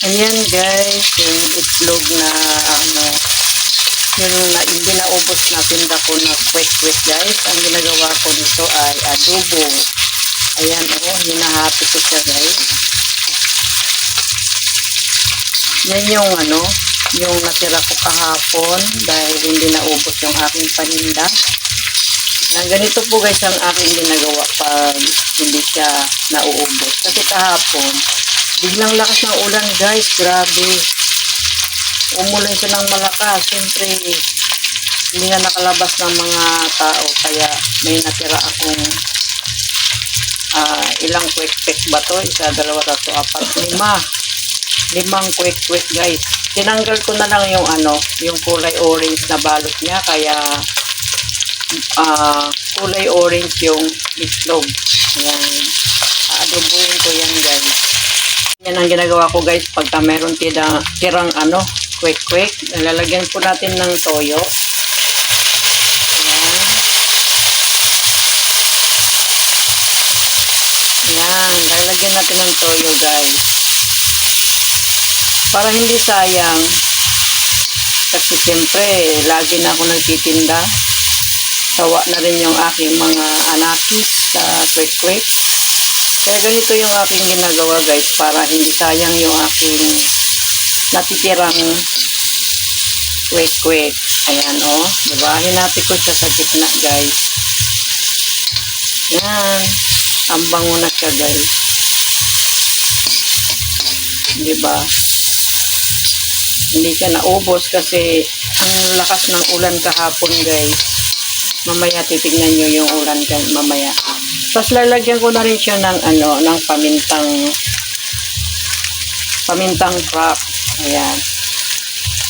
Ayan guys, yung itlog na ano, yung na, hindi naubos na tinda ko na quick-quick guys. Ang ginagawa ko nito ay adobo. Ayan oh, hinahati ko siya guys. Yan yung ano, yung natira ko kahapon dahil hindi naubos yung aking paninda. Yan, ganito po guys ang aking ginagawa pag hindi siya nauubos. Kasi kahapon, biglang lakas ng ulan guys, grabe. Umulan siya ng malakas. Siyempre, hindi na nakalabas ng mga tao. Kaya may natira akong ah, ilang quick-quick ba to? Isa, dalawa, tatlo, apat, lima. Limang quick-quick guys. Tinanggal ko na lang yung ano, yung kulay orange na balot niya. Kaya ah kulay orange yung itlog. Ayan. Aadobuhin ko yan guys. Yan ang ginagawa ko guys pagka meron tira, tirang ano, quick quick. Lalagyan po natin ng toyo. Ayan. Ayan. Lalagyan natin ng toyo guys. Para hindi sayang. Kasi siyempre, lagi na ako nagtitinda sawa na rin yung aking mga anakis sa quick quick. Kaya ganito yung aking ginagawa guys para hindi sayang yung aking natitirang quick. Ayan o. Oh. Diba? Hinati ko siya sa gitna guys. Yan. Ang bango na siya guys. Diba? Hindi siya naubos kasi ang lakas ng ulan kahapon guys mamaya titignan nyo yung ulan kan mamaya. Tapos lalagyan ko na rin siya ng ano, ng pamintang pamintang crop. Ayan.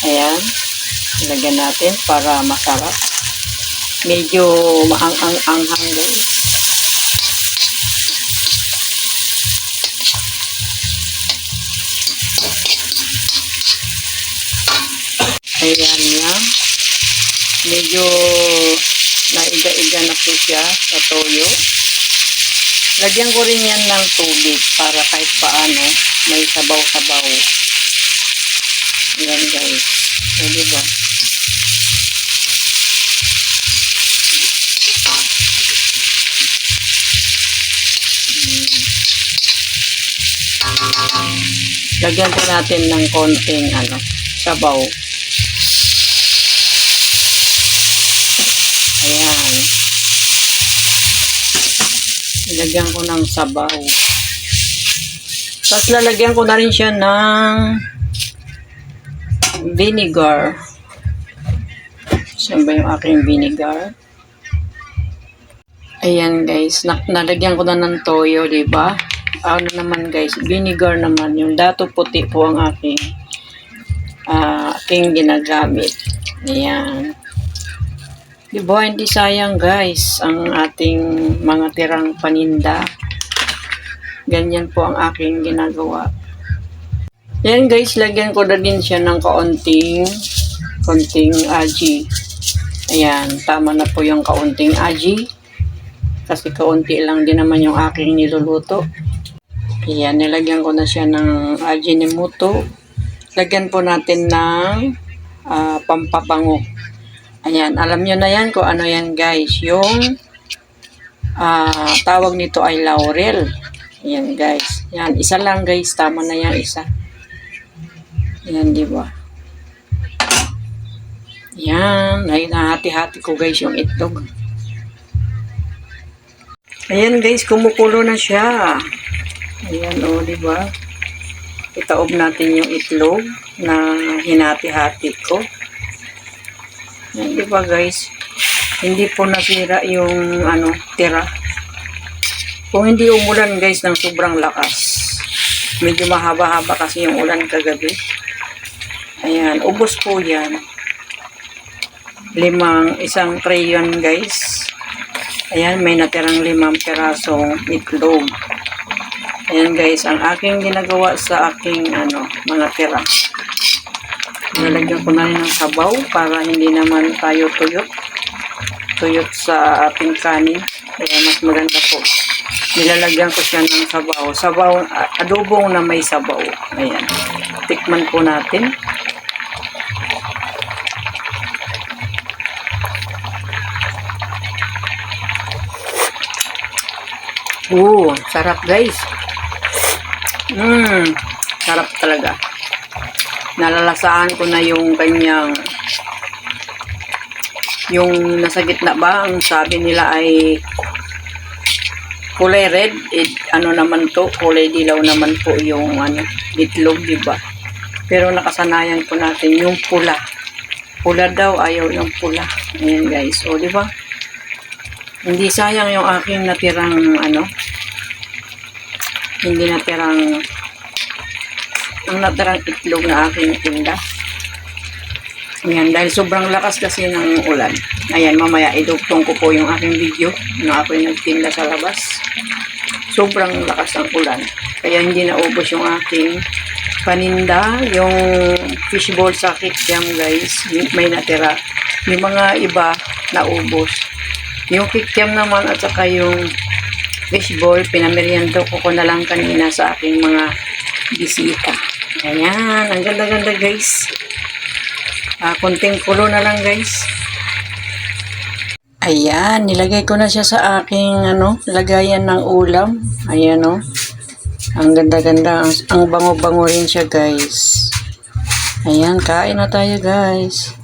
Ayan. Ilagyan natin para masarap. Medyo maang-ang-anghang guys. Ayan yan. Medyo naiga-iga na po siya sa toyo. Lagyan ko rin yan ng tubig para kahit paano may sabaw-sabaw. Yan guys. O, diba? Lagyan ko natin ng konting ano, sabaw. Ayan. Ilagyan ko ng sabaw. Tapos lalagyan ko na rin siya ng vinegar. Saan ba yung aking vinegar? Ayan guys, na nalagyan ko na ng toyo, di ba? Ano naman guys, vinegar naman. Yung dato puti po ang aking ah, aking ginagamit. Ayan. Di ba, hindi sayang guys ang ating mga tirang paninda. Ganyan po ang aking ginagawa. Yan guys, lagyan ko na din siya ng kaunting kaunting aji. Ayan, tama na po yung kaunting aji. Kasi kaunti lang din naman yung aking niluluto. Ayan, nilagyan ko na siya ng aji ni Muto. Lagyan po natin ng ah, pampabango. Ayan, alam nyo na yan kung ano yan guys. Yung ah, tawag nito ay laurel. Ayan guys. Yan, isa lang guys. Tama na yan, isa. Ayan, di ba? Yan, ay nahati-hati ko guys yung itlog. Ayan guys, kumukulo na siya. Ayan o, oh, di ba? Itaob natin yung itlog na hinati-hati ko. Yan, di guys? Hindi po nasira yung ano, tira. Kung hindi umulan guys ng sobrang lakas. Medyo mahaba-haba kasi yung ulan kagabi. Ayan, ubos po yan. Limang, isang crayon guys. Ayan, may natirang limang pirasong itlog. Ayan guys, ang aking ginagawa sa aking ano, mga tira. Nalagyan ko na rin ng sabaw para hindi naman tayo tuyot. Tuyot sa ating kanin. Kaya mas maganda po. Nilalagyan ko siya ng sabaw. Sabaw, a- adobong na may sabaw. Ayan. tikman po natin. Oo, sarap guys. Mmm, sarap talaga. Nalalasaan ko na yung kanyang yung nasa gitna ba, ang sabi nila ay kulay red, it, ano naman to, kulay dilaw naman po yung ano, itlog, di ba? Pero nakasanayan po natin yung pula. Pula daw, ayaw yung pula. Ayan guys, o di ba? Hindi sayang yung aking natirang ano, hindi natirang ang natirang itlog na aking tinda. Ayan, dahil sobrang lakas kasi ng ulan. Ayan, mamaya idugtong ko po yung aking video na ako'y nagtinda sa labas. Sobrang lakas ng ulan. Kaya hindi naubos yung aking paninda, yung fishball sa kikiam guys, may natira. Yung mga iba, naubos. Yung kikiam naman at saka yung fishball, pinameriendo ko ko na lang kanina sa aking mga bisita. Ayan, ang ganda-ganda guys. Ah, konting kulo na lang guys. Ayan, nilagay ko na siya sa aking ano, lagayan ng ulam. Ayan oh. Ang ganda-ganda, ang bango-bango rin siya guys. Ayan, kain na tayo guys.